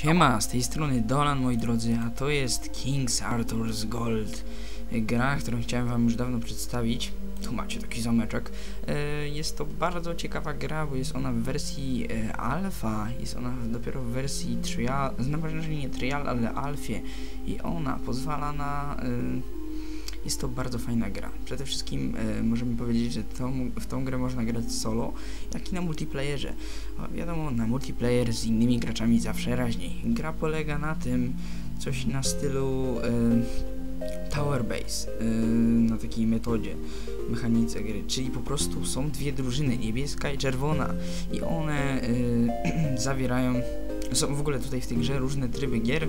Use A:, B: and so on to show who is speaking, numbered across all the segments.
A: Siema, z tej strony Dolan, moi drodzy, a to jest King's Arthur's Gold. Gra, którą chciałem wam już dawno przedstawić. Tu macie taki zameczek. E, Jest to bardzo ciekawa gra, bo jest ona w wersji e, alfa. Jest ona dopiero w wersji trial, no może nie trial, ale alfie. I ona pozwala na... Jest to bardzo fajna gra. Przede wszystkim e, możemy powiedzieć, że tą, w tą grę można grać solo, jak i na multiplayerze. O, wiadomo, na multiplayer z innymi graczami zawsze raźniej. Gra polega na tym, coś na stylu e, Tower Base, e, na takiej metodzie, mechanice gry, czyli po prostu są dwie drużyny, niebieska i czerwona i one e, zawierają, są w ogóle tutaj w tej grze różne tryby gier,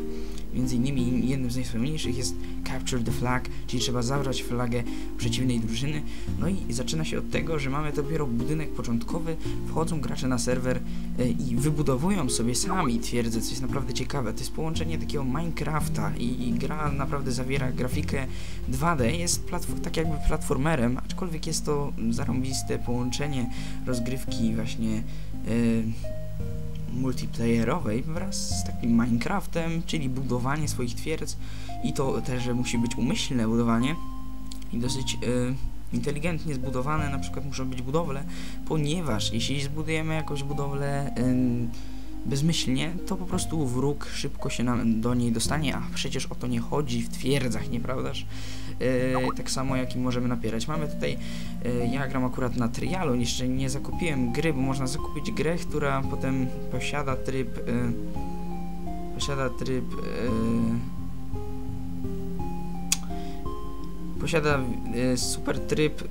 A: między innymi jednym z najsłynniejszych jest Capture the Flag, czyli trzeba zabrać flagę przeciwnej drużyny. No i zaczyna się od tego, że mamy dopiero budynek początkowy, wchodzą gracze na serwer e, i wybudowują sobie sami twierdzę, co jest naprawdę ciekawe. To jest połączenie takiego Minecrafta i, i gra naprawdę zawiera grafikę 2D, jest tak jakby platformerem, aczkolwiek jest to zarąbiste połączenie rozgrywki właśnie e, multiplayerowej wraz z takim Minecraftem, czyli budowanie swoich twierdz. I to też, musi być umyślne budowanie i dosyć e, inteligentnie zbudowane, na przykład muszą być budowle, ponieważ jeśli zbudujemy jakąś budowlę bezmyślnie, to po prostu wróg szybko się nam do niej dostanie, a przecież o to nie chodzi w twierdzach, nieprawdaż? E, tak samo jak i możemy napierać. Mamy tutaj, e, ja gram akurat na trialu, jeszcze nie zakupiłem gry, bo można zakupić grę, która potem posiada tryb, e, posiada tryb, posiada e, super tryb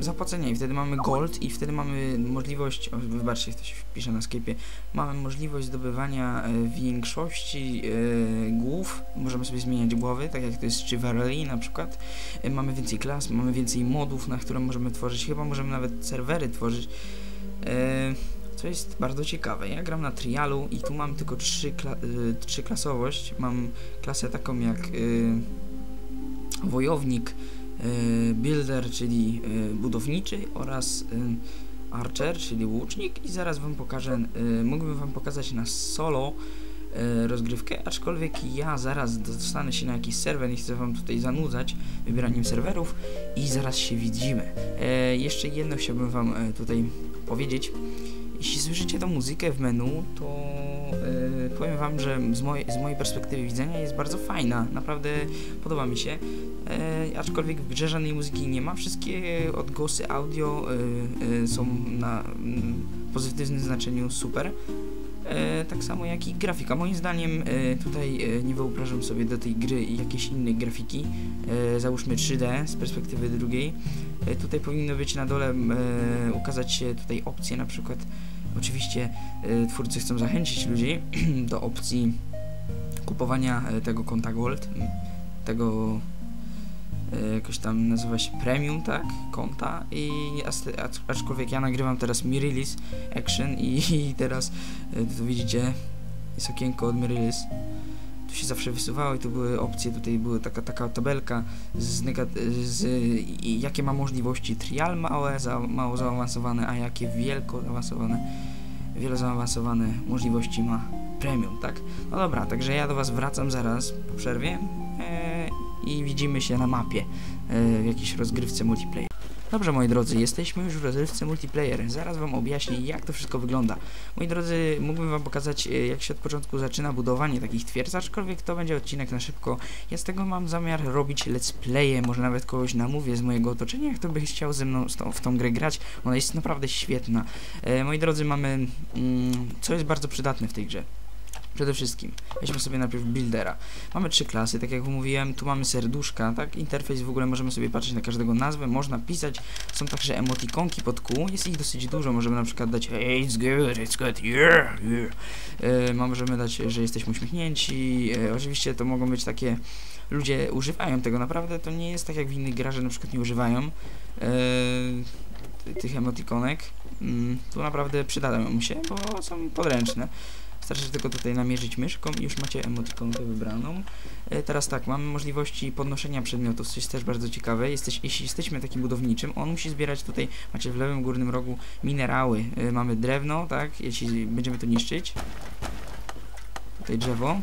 A: zapłacenia i wtedy mamy gold i wtedy mamy możliwość, wybaczcie, to się wpisze na Skype'ie, mamy możliwość zdobywania e, większości e, głów, możemy sobie zmieniać głowy, tak jak to jest w Chivalry na przykład, mamy więcej klas, mamy więcej modów, na które możemy tworzyć, chyba możemy nawet serwery tworzyć, co jest bardzo ciekawe. Ja gram na trialu i tu mam tylko trzy, kla y, trzy klasowość. Mam klasę taką jak y, wojownik, y, builder, czyli y, budowniczy oraz y, archer, czyli łucznik i zaraz wam pokażę, mógłbym wam pokazać na solo rozgrywkę, aczkolwiek ja zaraz dostanę się na jakiś serwer, nie chcę wam tutaj zanudzać wybieraniem serwerów i zaraz się widzimy. E, jeszcze jedno chciałbym wam e, tutaj powiedzieć. Jeśli słyszycie tą muzykę w menu, to e, powiem wam, że z mojej, z mojej perspektywy widzenia jest bardzo fajna. Naprawdę podoba mi się. E, aczkolwiek w grze żadnej muzyki nie ma. Wszystkie odgłosy audio e, e, są na mm, pozytywnym znaczeniu super. E, tak samo jak i grafika. Moim zdaniem tutaj nie wyobrażam sobie do tej gry jakiejś innej grafiki. Załóżmy 3D z perspektywy drugiej. Tutaj powinno być na dole ukazać się tutaj opcje na przykład oczywiście e, twórcy chcą zachęcić ludzi do opcji kupowania e, tego konta Gold, tego e, jakoś tam nazywa się premium, tak, konta i acz- acz- aczkolwiek ja nagrywam teraz Mirilis Action i, teraz e, tu widzicie jest okienko od Mirilis tu się zawsze wysuwało i tu były opcje, tutaj była taka, taka tabelka z, z jakie ma możliwości trial małe, za, mało zaawansowane, a jakie wielko zaawansowane, wiele zaawansowane możliwości ma premium, tak? No dobra, także ja do was wracam zaraz po przerwie e, i widzimy się na mapie e, w jakiejś rozgrywce multiplayer. Dobrze, moi drodzy, jesteśmy już w rozrywce multiplayer. Zaraz wam objaśnię, jak to wszystko wygląda. Moi drodzy, mógłbym wam pokazać, e, jak się od początku zaczyna budowanie takich twierdz, aczkolwiek to będzie odcinek na szybko. Ja z tego mam zamiar robić let's playe, może nawet kogoś namówię z mojego otoczenia, jak to by chciał ze mną w tą grę grać. Ona jest naprawdę świetna. E, moi drodzy, mamy, mm, co jest bardzo przydatne w tej grze. Przede wszystkim, weźmy sobie najpierw buildera. Mamy trzy klasy, tak jak mówiłem, tu mamy serduszka, tak? Interfejs w ogóle możemy sobie patrzeć na każdego nazwę, można pisać, są także emotikonki pod kół, jest ich dosyć dużo, możemy na przykład dać hey, it's good, it's good, yeah, yeah. E, możemy dać, że jesteśmy uśmiechnięci, e, oczywiście to mogą być takie, ludzie używają tego naprawdę, to nie jest tak jak w innych grach, że na przykład nie używają e, ty- tych emotikonek, mm, tu naprawdę przydają się, bo są podręczne. Wystarczy tylko tutaj namierzyć myszką i już macie emotikonkę wybraną. E, teraz tak, mamy możliwości podnoszenia przedmiotów, co jest też bardzo ciekawe. Jesteś, jeśli jesteśmy takim budowniczym, on musi zbierać tutaj, macie w lewym górnym rogu minerały. E, mamy drewno, tak, jeśli będziemy to niszczyć. tutaj drzewo,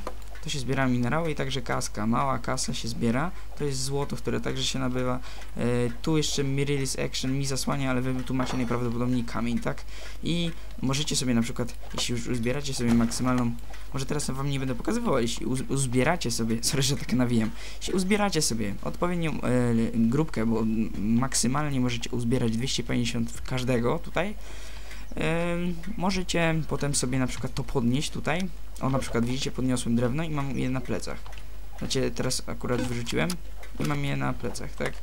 A: to się zbiera minerały i także kaska. Mała kasa się zbiera. To jest złoto, które także się nabywa. E, tu jeszcze Mirilis Action mi zasłania, ale wy tu macie najprawdopodobniej kamień, tak? I możecie sobie na przykład, jeśli już uzbieracie sobie maksymalną, może teraz wam nie będę pokazywał, jeśli uz uzbieracie sobie, sorry, że tak nawijam, jeśli uzbieracie sobie odpowiednią e, grupkę, bo maksymalnie możecie uzbierać 250 każdego tutaj, możecie potem sobie na przykład to podnieść tutaj. O, na przykład widzicie, podniosłem drewno i mam je na plecach. Znaczy, teraz akurat wyrzuciłem i mam je na plecach, tak?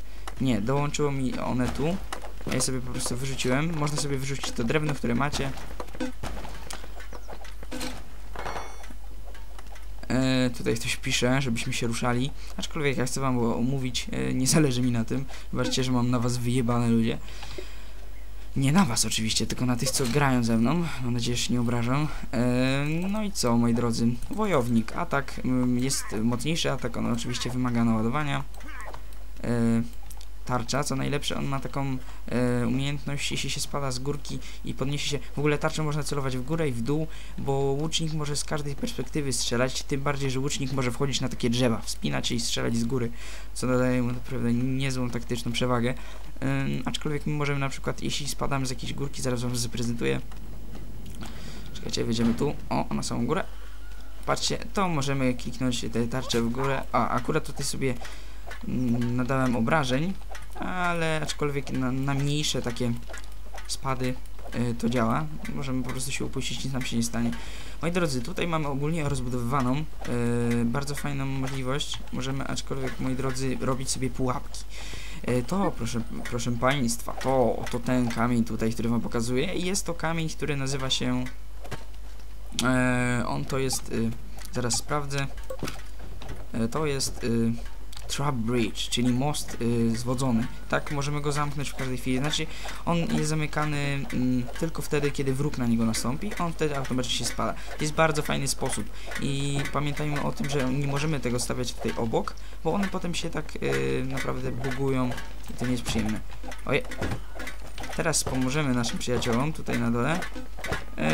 A: Nie, dołączyło mi one tu. Ja je sobie po prostu wyrzuciłem. Można sobie wyrzucić to drewno, które macie. E, tutaj ktoś pisze, żebyśmy się ruszali. Aczkolwiek ja chcę wam było omówić, e, nie zależy mi na tym. Zobaczcie, że mam na was wyjebane ludzie. Nie na was oczywiście, tylko na tych, co grają ze mną. Mam nadzieję, że się nie obrażam. Eee, no i co, moi drodzy? Wojownik. Atak jest mocniejszy atak, on oczywiście wymaga naładowania. Eee, tarcza, co najlepsze, on ma taką e, umiejętność, jeśli się spada z górki i podniesie się, w ogóle tarczą można celować w górę i w dół, bo łucznik może z każdej perspektywy strzelać, tym bardziej, że łucznik może wchodzić na takie drzewa, wspinać się i strzelać z góry, co nadaje mu naprawdę niezłą taktyczną przewagę, e, aczkolwiek my możemy na przykład, jeśli spadamy z jakiejś górki, zaraz wam zaprezentuję, czekajcie, wejdziemy tu, o, na samą górę, patrzcie, to możemy kliknąć tę tarczę w górę, a akurat tutaj sobie nadałem obrażeń, ale aczkolwiek na, na mniejsze takie spady y, to działa. Możemy po prostu się upuścić, nic nam się nie stanie. Moi drodzy, tutaj mamy ogólnie rozbudowywaną y, bardzo fajną możliwość. Możemy, aczkolwiek, moi drodzy, robić sobie pułapki. Y, to, proszę, proszę Państwa, to, to ten kamień tutaj, który Wam pokazuję. Jest to kamień, który nazywa się... on to jest... zaraz sprawdzę. to jest... Trap Bridge, czyli most y, zwodzony. Tak, możemy go zamknąć w każdej chwili. Znaczy, on jest zamykany mm, tylko wtedy, kiedy wróg na niego nastąpi, on wtedy automatycznie się spada. To jest bardzo fajny sposób i pamiętajmy o tym, że nie możemy tego stawiać tutaj obok, bo one potem się tak y, naprawdę bugują i to nie jest przyjemne. Oje. Teraz pomożemy naszym przyjaciołom tutaj na dole,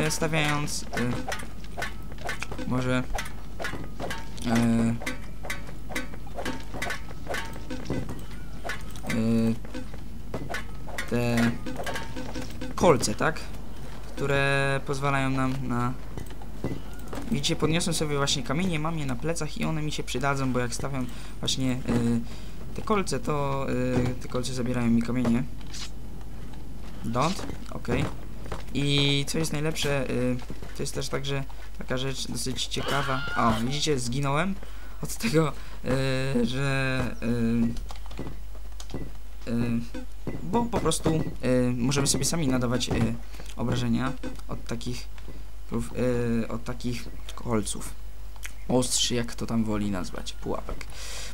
A: y, stawiając y, może y, te kolce, tak? Które pozwalają nam na... Widzicie, podniosłem sobie właśnie kamienie, mam je na plecach i one mi się przydadzą, bo jak stawiam właśnie y, te kolce, to y, te kolce zabierają mi kamienie. Don't, ok. I co jest najlepsze, y, to jest też także taka rzecz dosyć ciekawa. O, widzicie, zginąłem od tego, y, że y, bo po prostu y, możemy sobie sami nadawać y, obrażenia od takich y, od takich kolców ostrzy, jak to tam woli nazwać, pułapek.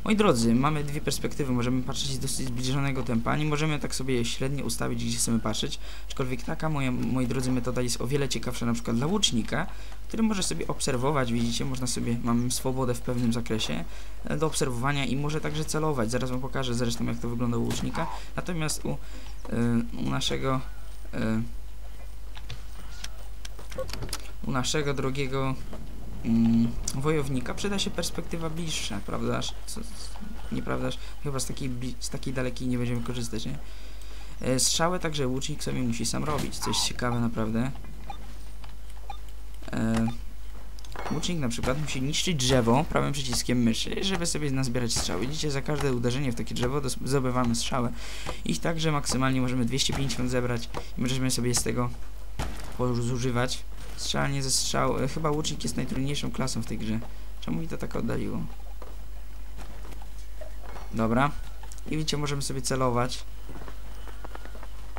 A: Moi drodzy, mamy dwie perspektywy, możemy patrzeć z dosyć zbliżonego tempa, nie możemy tak sobie średnio ustawić, gdzie chcemy patrzeć, aczkolwiek taka moja, moi drodzy, metoda jest o wiele ciekawsza na przykład dla łucznika, który może sobie obserwować, widzicie, można sobie, mamy swobodę w pewnym zakresie e, do obserwowania i może także celować, zaraz wam pokażę zresztą jak to wygląda u łucznika, natomiast u, y, u naszego y, u naszego drogiego wojownika przyda się perspektywa bliższa, prawdaż? Co, nieprawdaż? Chyba z takiej, z takiej dalekiej nie będziemy korzystać, nie? E, strzały także łucznik sobie musi sam robić, coś ciekawe naprawdę. E, łucznik na przykład musi niszczyć drzewo prawym przyciskiem myszy, żeby sobie nazbierać strzały. Widzicie, za każde uderzenie w takie drzewo zdobywamy strzałę. Ich także maksymalnie możemy 250 zebrać i możemy sobie z tego zużywać. Strzelanie ze strzał. E, chyba łucznik jest najtrudniejszą klasą w tej grze. Czemu mi to tak oddaliło? Dobra. I widzicie, możemy sobie celować.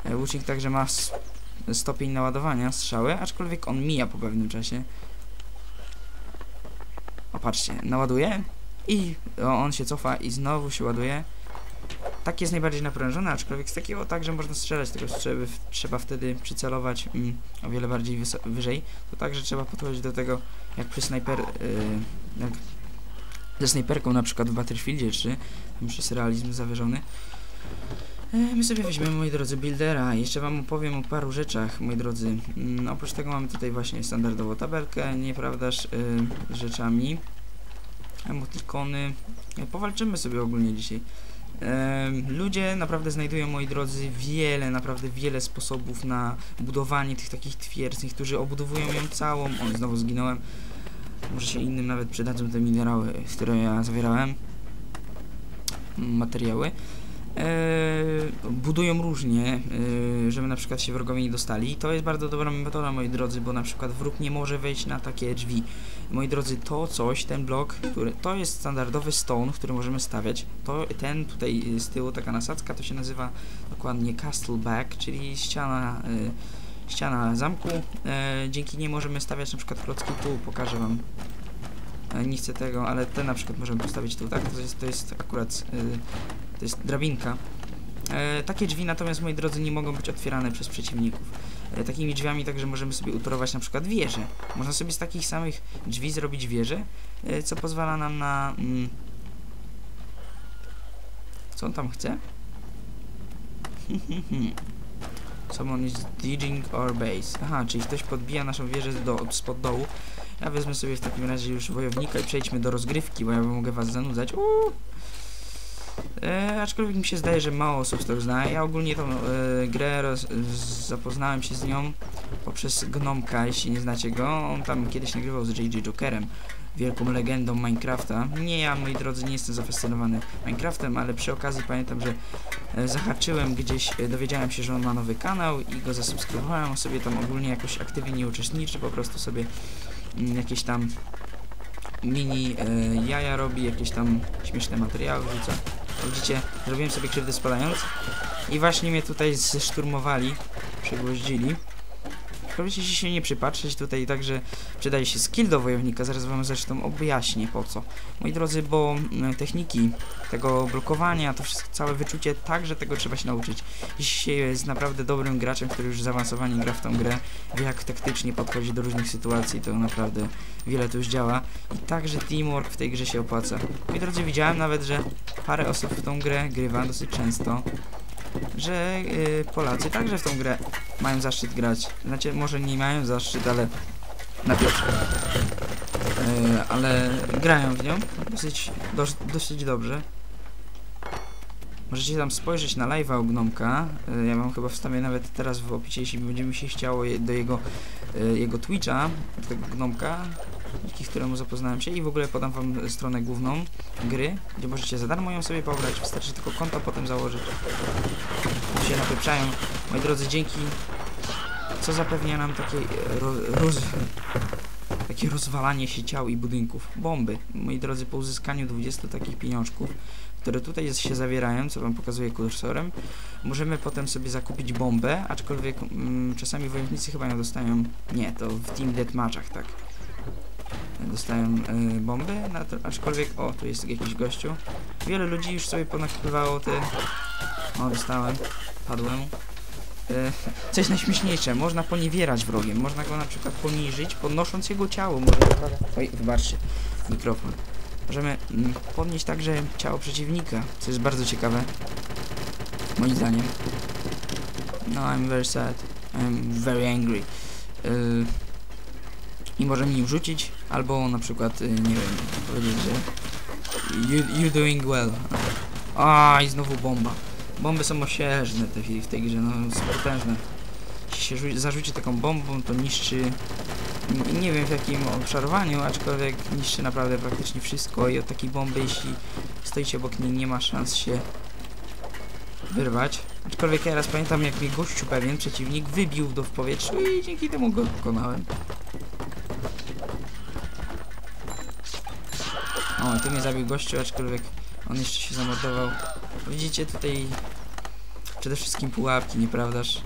A: E, łucznik także ma stopień naładowania strzały, aczkolwiek on mija po pewnym czasie. O, patrzcie, naładuje i on się cofa i znowu się ładuje. Tak jest najbardziej naprężony, aczkolwiek z takiego także można strzelać, tylko trzeba, trzeba wtedy przycelować mm, o wiele bardziej wyżej. To także trzeba podchodzić do tego jak przy snajper... Yy, jak ze snajperką na przykład w Battlefieldzie 3, tam już jest realizm zawyżony. E, My sobie weźmiemy, moi drodzy, buildera. Jeszcze wam opowiem o paru rzeczach, moi drodzy. Mm, oprócz tego mamy tutaj właśnie standardową tabelkę, nieprawdaż, y, z rzeczami. Emotikony. E, Powalczymy sobie ogólnie dzisiaj. Ludzie naprawdę znajdują, moi drodzy, wiele, naprawdę wiele sposobów na budowanie tych takich twierdz. Niektórzy obudowują ją całą. O, znowu zginąłem. Może się innym nawet przydadzą te minerały, które ja zawierałem. Materiały. Eee, budują różnie, eee, żeby na przykład się wrogowie nie dostali. To jest bardzo dobra metoda, moi drodzy, bo na przykład wróg nie może wejść na takie drzwi. Moi drodzy, to coś, ten blok, który, to jest standardowy stone, który możemy stawiać. To, ten tutaj z tyłu, taka nasadzka, to się nazywa dokładnie castle back, czyli ściana, y, ściana zamku. Dzięki niej możemy stawiać na przykład klocki tu, pokażę wam. E, nie chcę tego, ale ten na przykład możemy postawić tu, tak? To jest, to jest akurat, to jest drabinka. E, takie drzwi natomiast, moi drodzy, nie mogą być otwierane przez przeciwników. E, takimi drzwiami także możemy sobie utorować na przykład wieże. Można sobie z takich samych drzwi zrobić wieże, e, co pozwala nam na... Mm, co on tam chce? Someone is digging our base. Aha, czyli ktoś podbija naszą wieżę do, spod dołu. Ja wezmę sobie w takim razie już wojownika i przejdźmy do rozgrywki, bo ja mogę was zanudzać. Uuu. E, aczkolwiek mi się zdaje, że mało osób to zna. Ja ogólnie tą e, grę roz, zapoznałem się z nią poprzez Gnomka, jeśli nie znacie go. On tam kiedyś nagrywał z JJ Jokerem, wielką legendą Minecrafta. Nie ja, moi drodzy, nie jestem zafascynowany Minecraftem, ale przy okazji pamiętam, że e, zahaczyłem gdzieś, e, dowiedziałem się, że on ma nowy kanał i go zasubskrybowałem. Sobie tam ogólnie jakoś aktywnie nie uczestniczy, po prostu sobie mm, jakieś tam mini e, jaja robi, jakieś tam śmieszne materiały wrzuca. Widzicie, zrobiłem sobie krzywdę spadając i właśnie mnie tutaj zeszturmowali, przegwoździli. Jeśli się nie przypatrzeć, tutaj także przydaje się skill do wojownika, zaraz wam zresztą objaśnię po co. Moi drodzy, bo mm, techniki tego blokowania, to wszystko, całe wyczucie, także tego trzeba się nauczyć. Się jest naprawdę dobrym graczem, który już zaawansowanie gra w tą grę, wie jak taktycznie podchodzi do różnych sytuacji, to naprawdę wiele tu już działa. I także teamwork w tej grze się opłaca. Moi drodzy, widziałem nawet, że parę osób w tą grę grywa dosyć często, że y, Polacy także w tą grę mają zaszczyt grać. Znaczy, może nie mają zaszczyt, ale na pierwszy. Y, ale grają w nią dosyć, dos, dosyć dobrze. Możecie tam spojrzeć na live'a u Gnomka. Y, ja mam chyba wstawię nawet teraz w opisie, jeśli będzie mi się chciało je, do jego, y, jego Twitcha, do tego Gnomka, dzięki któremu zapoznałem się i w ogóle podam wam stronę główną gry, gdzie możecie za darmo ją sobie pobrać, wystarczy tylko konto potem założyć. Się napieprzają. Moi drodzy, dzięki co zapewnia nam takie e, ro, roz, takie rozwalanie się ciał i budynków. Bomby. Moi drodzy, po uzyskaniu 20 takich pieniążków, które tutaj się zawierają, co wam pokazuję kursorem, możemy potem sobie zakupić bombę, aczkolwiek mm, czasami wojownicy chyba ją dostają, nie, to w Team Deathmatchach, tak. Dostają y, bomby, aczkolwiek, o, tu jest jakiś gościu. Wiele ludzi już sobie ponakrywało te... O, dostałem, padłem. E, Co jest najśmieszniejsze, można poniewierać wrogiem, można go na przykład poniżyć, podnosząc jego ciało. Może... Oj, wybaczcie, mikrofon. Możemy mm, podnieść także ciało przeciwnika, co jest bardzo ciekawe, moim zdaniem. No, I'm very sad, I'm very angry. E, I możemy nim rzucić, albo na przykład, e, nie wiem, powiedzieć, że you, you doing well. A, i znowu bomba. Bomby są osiężne te, w tej grze, no super potężne. Jeśli się rzu- zarzuci taką bombą, to niszczy... Nie wiem w jakim obszarowaniu, aczkolwiek niszczy naprawdę praktycznie wszystko i od takiej bomby, jeśli stoicie obok niej, nie ma szans się wyrwać. Aczkolwiek ja raz pamiętam, jak mnie gościu pewien, przeciwnik, wybił do w powietrzu i dzięki temu go pokonałem. O, tu mnie zabił gościu, aczkolwiek on jeszcze się zamordował. Widzicie tutaj przede wszystkim pułapki, nieprawdaż?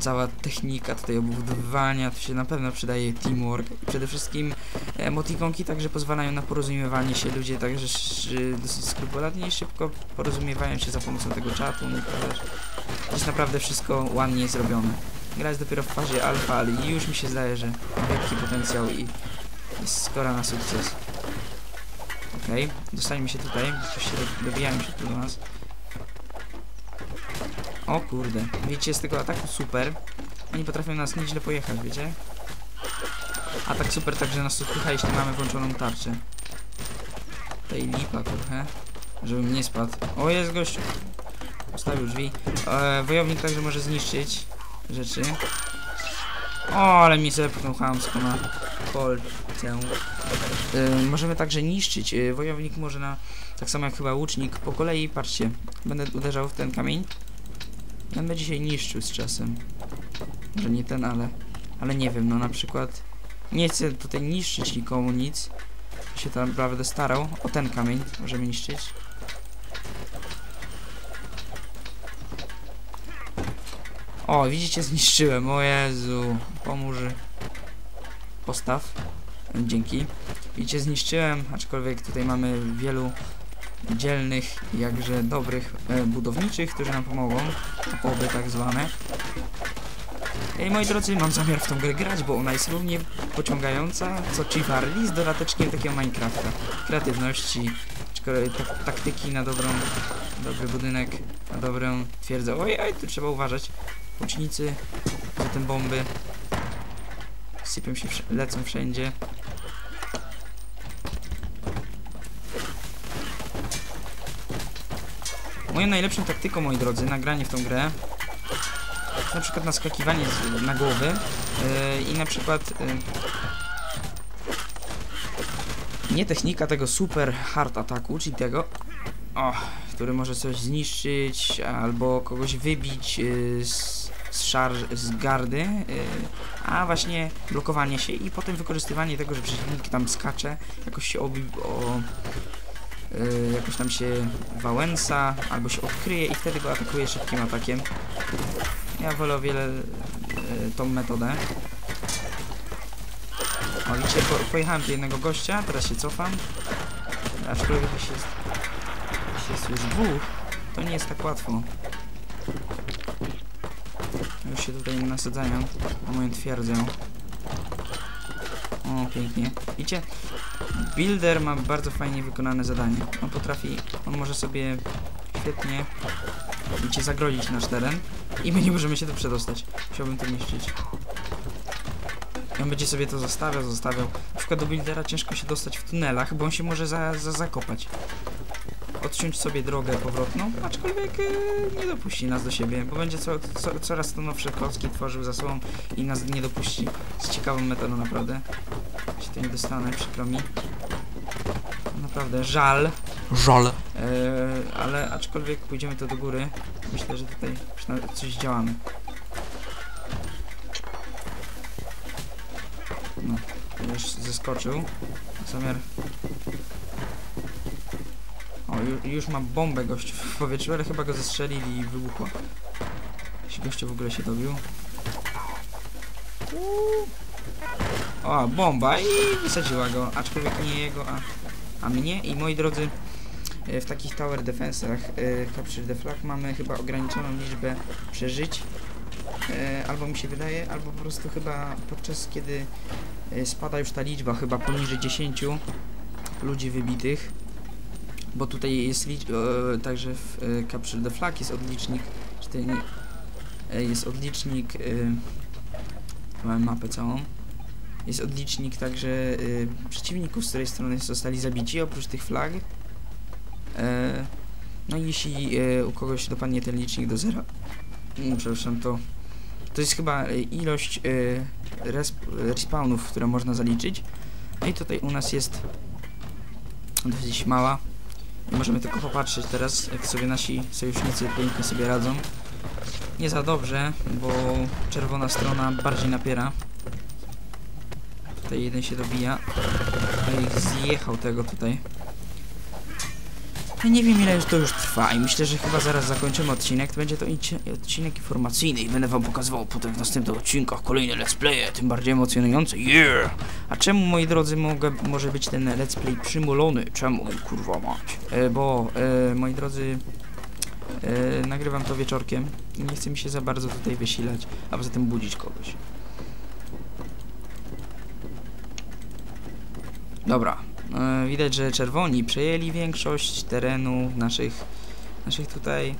A: Cała technika tutaj obudowywania, to się na pewno przydaje teamwork. Przede wszystkim emotikonki także pozwalają na porozumiewanie się. Ludzie także dosyć skrupulatnie i szybko porozumiewają się za pomocą tego czatu, nieprawdaż? To jest naprawdę wszystko ładnie zrobione. Gra jest dopiero w fazie alfa, ale już mi się zdaje, że wielki potencjał i jest skora na sukces. Okej, okay. dostajmy się tutaj, coś się do- dobijają się tu do nas. O kurde, wiecie, z tego ataku super. Oni potrafią nas nieźle pojechać, wiecie? Atak super także nas odpycha, jeśli mamy włączoną tarczę. Tej lipa trochę. Żebym nie spadł. O, jest gościu. Postawił drzwi. E, wojownik także może zniszczyć rzeczy. O, ale mi zepchnął chamsko na kolcę. E, możemy także niszczyć. E, wojownik może na... Tak samo jak chyba łucznik. Po kolei, patrzcie. Będę uderzał w ten kamień. Będzie się niszczył z czasem. Może nie ten, ale... Ale nie wiem, no na przykład... Nie chcę tutaj niszczyć nikomu nic. Się tam naprawdę starał. O ten kamień możemy niszczyć. O, widzicie, zniszczyłem. O Jezu. Pomóż. Postaw. Dzięki. Widzicie, zniszczyłem, aczkolwiek tutaj mamy wielu dzielnych, jakże dobrych e, budowniczych, którzy nam pomogą. Oby tak zwane. Ej, moi drodzy, mam zamiar w tą grę grać, bo ona jest równie pociągająca, co Chivarli z dodateczkiem takiego Minecrafta. Kreatywności, tak, taktyki na dobrą, dobry budynek, na dobrą twierdzę. Oj, oj, tu trzeba uważać. Łucznicy, zatem bomby. Sypią się, lecą wszędzie. Moją najlepszą taktyką, moi drodzy, na granie w tą grę na przykład naskakiwanie z, na głowy yy, i na przykład yy, nie technika tego super hard ataku, czyli tego który może coś zniszczyć albo kogoś wybić yy, z, z, szarż, z gardy, yy, a właśnie blokowanie się i potem wykorzystywanie tego, że przeciwnik tam skacze, jakoś się obi o, yy, jakoś tam się wałęsa albo się odkryje i wtedy go atakuje szybkim atakiem. Ja wolę o wiele y, tą metodę. O, widzicie, po, pojechałem do jednego gościa, teraz się cofam. Aczkolwiek jeśli jest, jeśli jest już dwóch, to nie jest tak łatwo. Się tutaj nasadzają na moją twierdzę. O, pięknie. Widzicie, Builder ma bardzo fajnie wykonane zadanie. On potrafi, on może sobie świetnie widzicie, zagrodzić nasz teren i my nie możemy się tu przedostać. Chciałbym to niszczyć. I on będzie sobie to zostawiał, zostawiał. Na przykład do buildera ciężko się dostać w tunelach, bo on się może za, za zakopać. Odciąć sobie drogę powrotną, aczkolwiek e, nie dopuści nas do siebie, bo będzie co, co, coraz to nowsze klocki tworzył za sobą i nas nie dopuści. Z ciekawą metodą naprawdę. Się to nie dostanę, przykro mi. Naprawdę, żal.
B: Żal.
A: E, ale aczkolwiek pójdziemy to do góry, myślę, że tutaj przynajmniej coś działamy. No, już zeskoczył. Zamiar. O, ju, już ma bombę gościu w powietrzu, ale chyba go zestrzelili i wybuchła. Jeśli gościu w ogóle się dobił. O, bomba i wysadziła go, aczkolwiek nie jego, a, a mnie. I moi drodzy, e, w takich tower defensach e, Capture the Flag mamy chyba ograniczoną liczbę przeżyć. E, albo mi się wydaje, albo po prostu chyba podczas kiedy spada już ta liczba chyba poniżej 10 ludzi wybitych. Bo tutaj jest licz e, także w e, Capture the Flag jest odlicznik, czy to nie, e, jest odlicznik, e, mamy mapę całą. Jest odlicznik także y, przeciwników, z której strony zostali zabici, oprócz tych flag. E, no i jeśli e, u kogoś dopadnie ten licznik do zera, mm, przepraszam, to to jest chyba e, ilość e, resp respawnów, które można zaliczyć. No i tutaj u nas jest dosyć mała. Możemy tylko popatrzeć teraz, jak sobie nasi sojusznicy pięknie sobie radzą. Nie za dobrze, bo czerwona strona bardziej napiera. Tutaj jeden się dobija. Tutaj zjechał tego tutaj. Ja nie wiem ile już to już trwa i myślę, że chyba zaraz zakończymy odcinek. To będzie to odcinek informacyjny i będę wam pokazywał potem w następnych odcinkach kolejne let's playe, tym bardziej emocjonujące. Yeah! A czemu moi drodzy mogę, może być ten let's play przymulony? Czemu kurwa mać? E, bo e, moi drodzy e, nagrywam to wieczorkiem i nie chce mi się za bardzo tutaj wysilać, a poza tym budzić kogoś. Dobra. E, widać, że czerwoni przejęli większość terenu naszych, naszych tutaj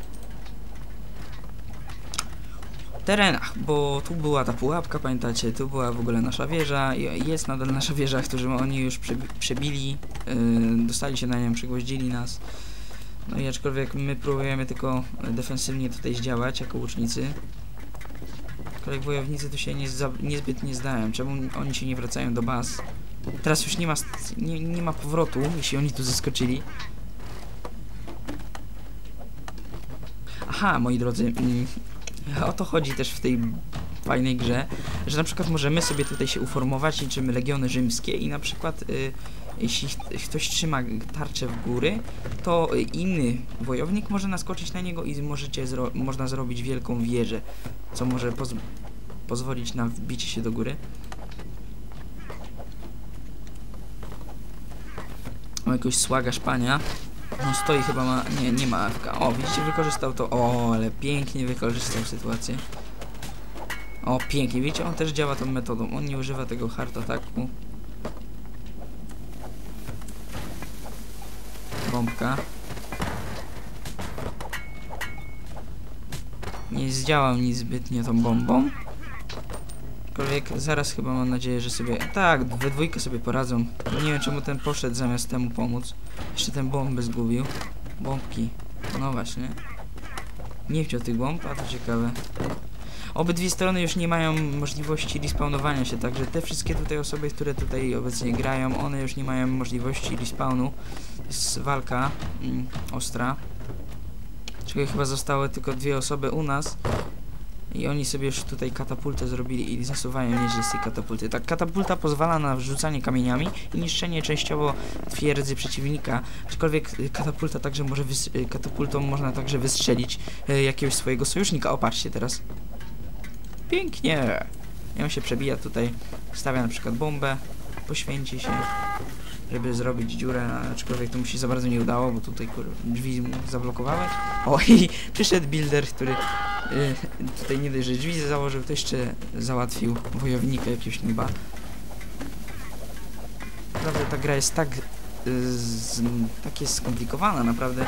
A: terenach, bo tu była ta pułapka, pamiętacie, tu była w ogóle nasza wieża, i jest nadal nasza wieża, którą oni już przebi- przebili, yy, dostali się na nią, przygwoździli nas. No i aczkolwiek my próbujemy tylko defensywnie tutaj zdziałać jako łucznicy. Aczkolwiek wojownicy tu się nie niezbyt nie zdają. Czemu oni się nie wracają do baz? Teraz już nie ma, nie, nie ma powrotu, jeśli oni tu zaskoczyli. Aha, moi drodzy, mm, o to chodzi też w tej fajnej grze, że na przykład możemy sobie tutaj się uformować niczym legiony rzymskie i na przykład y, jeśli ktoś trzyma tarczę w góry, to inny wojownik może naskoczyć na niego i możecie zro można zrobić wielką wieżę, co może poz pozwolić na wbicie się do góry. O, jakiegoś słaga szpania. No stoi chyba ma... Nie, nie ma AFK. O, widzicie, wykorzystał to. O, ale pięknie wykorzystał sytuację. O, pięknie. Widzicie, on też działa tą metodą. On nie używa tego hard ataku. Bombka. Nie zdziałał nic zbytnio tą bombą. Aczkolwiek zaraz chyba mam nadzieję, że sobie... Tak, we dwójkę sobie poradzą. Nie wiem czemu ten poszedł zamiast temu pomóc. Jeszcze ten bombę zgubił. Bombki. No właśnie. Nie wziął tych bomb, a to ciekawe. Obydwie strony już nie mają możliwości respawnowania się, także te wszystkie tutaj osoby, które tutaj obecnie grają, one już nie mają możliwości respawnu. Jest walka mm, ostra. Czekaj, chyba zostały tylko dwie osoby u nas. I oni sobie już tutaj katapultę zrobili i zasuwają nieźle z tej katapulty. Tak, katapulta pozwala na wrzucanie kamieniami i niszczenie częściowo twierdzy przeciwnika. Aczkolwiek y, katapulta także może y, katapultą można także wystrzelić y, jakiegoś swojego sojusznika. Opatrzcie teraz. Pięknie! I on się przebija tutaj, stawia na przykład bombę, poświęci się, żeby zrobić dziurę, aczkolwiek to mu się za bardzo nie udało, bo tutaj drzwi mu zablokowały. O i przyszedł builder, który y, tutaj nie dość, że drzwi założył, to jeszcze załatwił wojownika jakiegoś niba. Naprawdę ta gra jest tak, y, z, tak jest skomplikowana, naprawdę.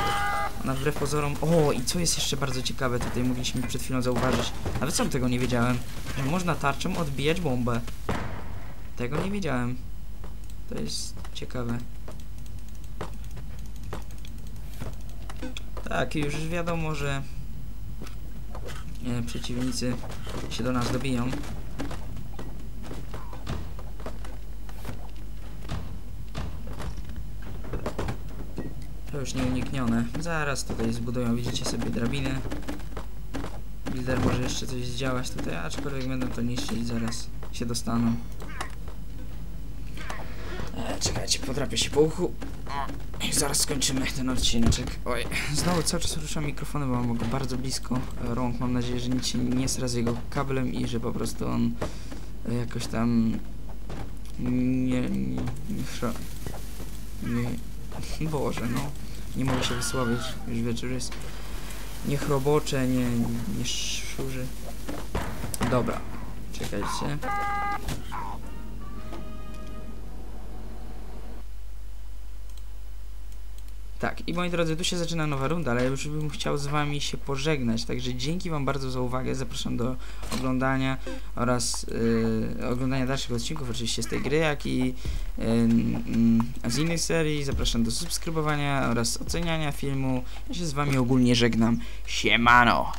A: Ona wbrew pozorom... O, i co jest jeszcze bardzo ciekawe, tutaj mogliśmy przed chwilą zauważyć, nawet sam tego nie wiedziałem, że można tarczą odbijać bombę. Tego nie wiedziałem. To jest ciekawe. Tak, już wiadomo, że e, przeciwnicy się do nas dobiją. To już nieuniknione. Zaraz tutaj zbudują, widzicie sobie drabiny. Builder może jeszcze coś zdziałać tutaj, aczkolwiek będą to niszczyć, zaraz się dostaną. E, czekajcie, podrapię się po uchu. I zaraz skończymy ten odcineczek. Oj, znowu cały czas ruszam mikrofony, bo mam go bardzo blisko rąk. Mam nadzieję, że nic się nie sra z jego kablem i że po prostu on jakoś tam nie, nie, nie, nie Boże, no. Nie mogę się wysławić, już wieczór jest. Nie chrobocze, nie, nie szurzy. Dobra, czekajcie. Tak, i moi drodzy, tu się zaczyna nowa runda, ale już bym chciał z wami się pożegnać, także dzięki wam bardzo za uwagę, zapraszam do oglądania oraz yy, oglądania dalszych odcinków oczywiście z tej gry, jak i yy, yy, z innych serii, zapraszam do subskrybowania oraz oceniania filmu, ja się z wami ogólnie żegnam, siemano!